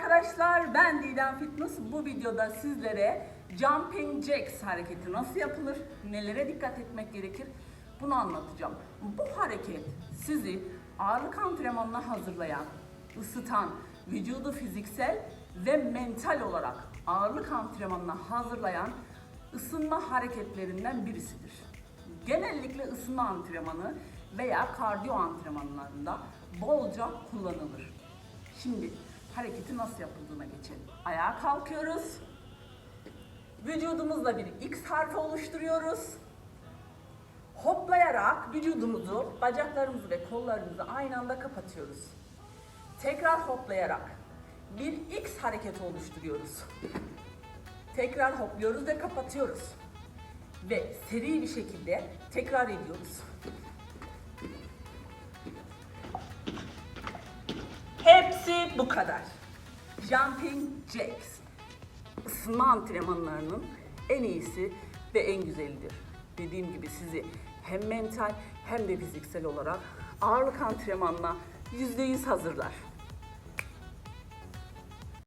arkadaşlar ben Didem Fitness. Bu videoda sizlere Jumping Jacks hareketi nasıl yapılır, nelere dikkat etmek gerekir bunu anlatacağım. Bu hareket sizi ağırlık antrenmanına hazırlayan, ısıtan, vücudu fiziksel ve mental olarak ağırlık antrenmanına hazırlayan ısınma hareketlerinden birisidir. Genellikle ısınma antrenmanı veya kardiyo antrenmanlarında bolca kullanılır. Şimdi hareketi nasıl yapıldığına geçelim. Ayağa kalkıyoruz. Vücudumuzla bir X harfi oluşturuyoruz. Hoplayarak vücudumuzu, bacaklarımızı ve kollarımızı aynı anda kapatıyoruz. Tekrar hoplayarak bir X hareketi oluşturuyoruz. Tekrar hopluyoruz ve kapatıyoruz. Ve seri bir şekilde tekrar ediyoruz. Hepsi bu kadar. Jumping Jacks. Isınma antrenmanlarının en iyisi ve en güzelidir. Dediğim gibi sizi hem mental hem de fiziksel olarak ağırlık antrenmanına %100 hazırlar.